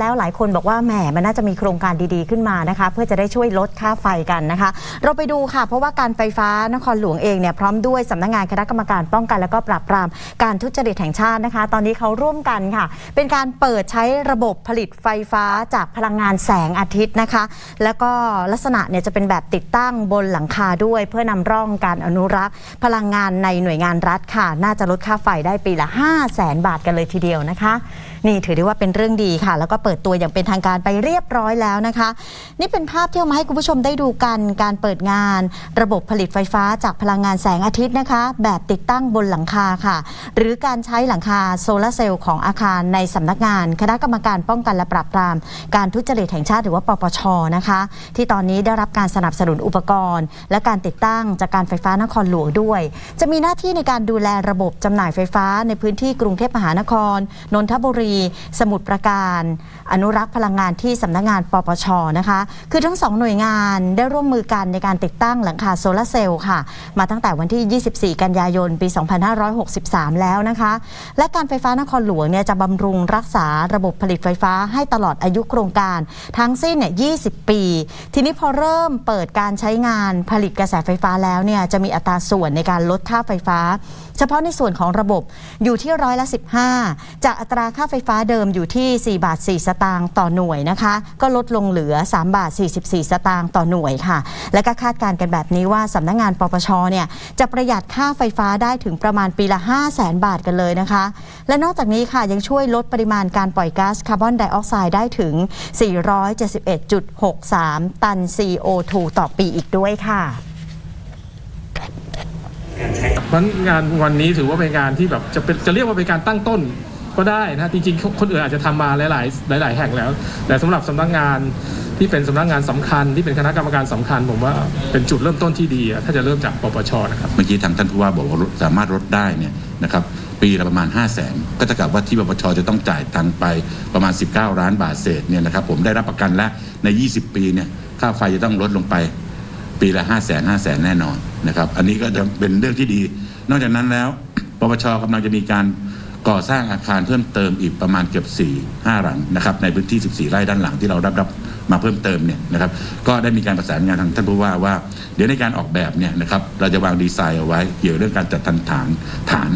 แล้วหลายคนบอกว่าแหมมันน่าจะมีโครงการดีๆขึ้นมานะคะ เพื่อจะได้ช่วยลดค่าไฟกันนะคะ เราไปดูค่ะ เพราะว่าการไฟฟ้านครหลวงเองเนี่ยพร้อมด้วยสำนักงานคณะกรรมการป้องกัน และก็ปราบปรามการทุจริตแห่งชาตินะคะ ตอนนี้เขาร่วมกันค่ะ เป็นการเปิดใช้ระบบผลิตไฟฟ้าจากพลังงานแสงอาทิตย์นะคะ แล้วก็ลักษณะเนี่ยจะเป็นแบบติดตั้งบนหลังคาด้วย เพื่อนำร่องการอนุรักษ์ พลังงานในหน่วยงานรัฐค่ะ น่าจะลดค่าไฟได้ปีละ 5 0 0แสนบาทกันเลยทีเดียวนะคะ นี่ถือได้ว่าเป็นเรื่องดีค่ะ แล้วก็เปิดิดตัวอย่างเป็นทางการไปเรียบร้อยแล้วนะคะ นี่เป็นภาพที่เอามาให้คุณผู้ชมได้ดูกันการเปิดงาน ระบบผลิตไฟฟ้าจากพลังงานแสงอาทิตย์นะคะ แบบติดตั้งบนหลังคาค่ะ หรือการใช้หลังคาโซลาร์เซลล์ของอาคารในสำนักงาน คณะกรรมการป้องกันและปราบปราม การทุจริตแห่งชาติหรือว่าปปชนะคะ ที่ตอนนี้ได้รับการสนับสนุนอุปกรณ์ และการติดตั้งจากการไฟฟ้านครหลวงด้วย จะมีหน้าที่ในการดูแลระบบจำหน่ายไฟฟ้าในพื้นที่กรุงเทพมหานคร นนทบุรี สมุทรปราการอนุรักษ์พลังงานที่สำนักงานปปชนะคะ คือทั้งสองหน่วยงานได้ร่วมมือกันในการติดตั้งหลังคาโซลาร์เซลล์ค่ะ มาตั้งแต่วันที่ 24 กันยายน ปี 2563 แล้วนะคะ และการไฟฟ้านครหลวงเนี่ยจะบำรุงรักษาระบบผลิตไฟฟ้าให้ตลอดอายุโครงการทั้งสิ้นเนี่ย20 ปี ทีนี้พอเริ่มเปิดการใช้งานผลิตกระแสไฟฟ้าแล้วเนี่ยจะมีอัตราส่วนในการลดค่าไฟฟ้า เฉพาะในส่วนของระบบอยู่ที่ร้อยละ 15 จากอัตราค่าไฟฟ้าเดิมอยู่ที่ 4 บาท 4สตางค์ต่อหน่วยนะคะ ก็ลดลงเหลือ 3 บาท 44 สตางค์ต่อหน่วยค่ะ และก็คาดการณ์กันแบบนี้ว่าสำนักงานปปชเนี่ยจะประหยัดค่าไฟฟ้าได้ถึงประมาณปีละ 5 0 0แสนบาทกันเลยนะคะ และนอกจากนี้ค่ะยังช่วยลดปริมาณการปล่อยก๊าซคาร์บอนไดออกไซด์ได้ถึง 471.63 ตัน CO2 ต่อปีอีกด้วยค่ะเพราะงานวันนี้ถือว่าเป็นงานที่แบบจะเป็นจะเรียกว่าเป็นการตั้งต้น ก็ได้นะจริงๆ คนอื่นอาจจะทำมาหลายๆหลาย ๆ แห่งแล้ว แต่สำหรับสำนักงานที่เป็นสำนักงานสำคัญ ที่เป็นคณะกรรมการสำคัญ ผมว่าเป็นจุดเริ่มต้นที่ดี ถ้าจะเริ่มจากปปชนะครับเมื่อกี้ทางท่านผู้ว่าบอกว่าสามารถลดได้เนี่ยนะครับปีละประมาณ 5 0 0แสนก็จะกลับว่าที่ปปชจะต้องจ่ายตังไปประมาณ 19 ล้านบาทเศษเนี่ยนะครับผมได้รับประกันและใน 20 ปีเนี่ยค่าไฟจะต้องลดลงไปปีละ 5 0 0แสน5 0 0แสนแน่นอนนะครับอันนี้ก็จะเป็นเรื่องที่ดี นอกจากนั้นแล้วปปชกำลังจะมีการ ก่อสร้างอาคารเพิ่มเติมอีกประมาณเกือบ4 5หลังนะครับในพื้นที่ 14 ไร่ด้านหลังที่เรารับรับมาเพิ่มเติมเนี่ยนะครับก็ได้มีการประสานงานทางท่านผู้ว่าว่า เดี๋ยวในการออกแบบเนี่ยนะครับเราจะวางดีไซน์เอาไว้ เกี่ยวเรื่องการจัดทันฐานฐาน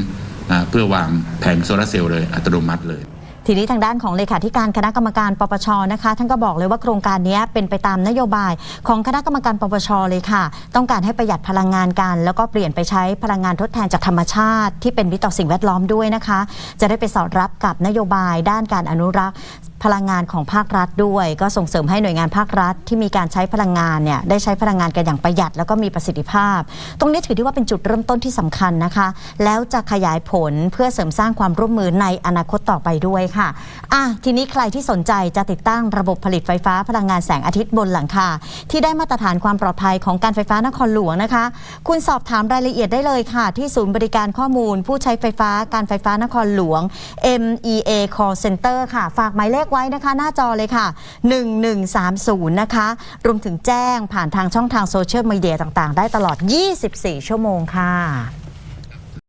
เพื่อวางแผงโซลาร์เซลล์เลยอัตโนมัติเลย ทีนี้ทางด้านของเลขาธิการคณะกรรมการปปชนะคะ ท่านก็บอกเลยว่าโครงการนี้เป็นไปตามนโยบายของคณะกรรมการปปชเลยค่ะ ต้องการให้ประหยัดพลังงานกัน แล้วก็เปลี่ยนไปใช้พลังงานทดแทนจากธรรมชาติ ที่เป็นมิตรต่อสิ่งแวดล้อมด้วยนะคะ จะได้ไปสอดรับกับนโยบายด้านการอนุรักษ์ พลังงานของภาครัฐด้วย ก็ส่งเสริมให้หน่วยงานภาครัฐ ที่มีการใช้พลังงานเนี่ยได้ใช้พลังงานกันอย่างประหยัด แล้วก็มีประสิทธิภาพ ตรงนี้ถือได้ว่าเป็นจุดเริ่มต้นที่สำคัญนะคะ แล้วจะขยายผลเพื่อเสริมสร้างความร่วมมือในอนาคตต่อไปด้วยค่ะอะทีนี้ใครที่สนใจจะติดตั้งระบบผลิตไฟฟ้าพลังงานแสงอาทิตย์บนหลังคาที่ได้มาตรฐานความปลอดภัยของการไฟฟ้านครหลวงนะคะ คุณสอบถามรายละเอียดได้เลยค่ะ ที่ศูนย์บริการข้อมูล ผู้ใช้ไฟฟ้าการไฟฟ้านครหลวง MEA Call Center ค่ะ ฝากหมายเลขไว้นะคะ หน้าจอเลยค่ะ 1130 นะคะ รวมถึงแจ้งผ่านทางช่องทางโซเชียลมีเดียต่างๆ ได้ตลอด 24 ชั่วโมงค่ะ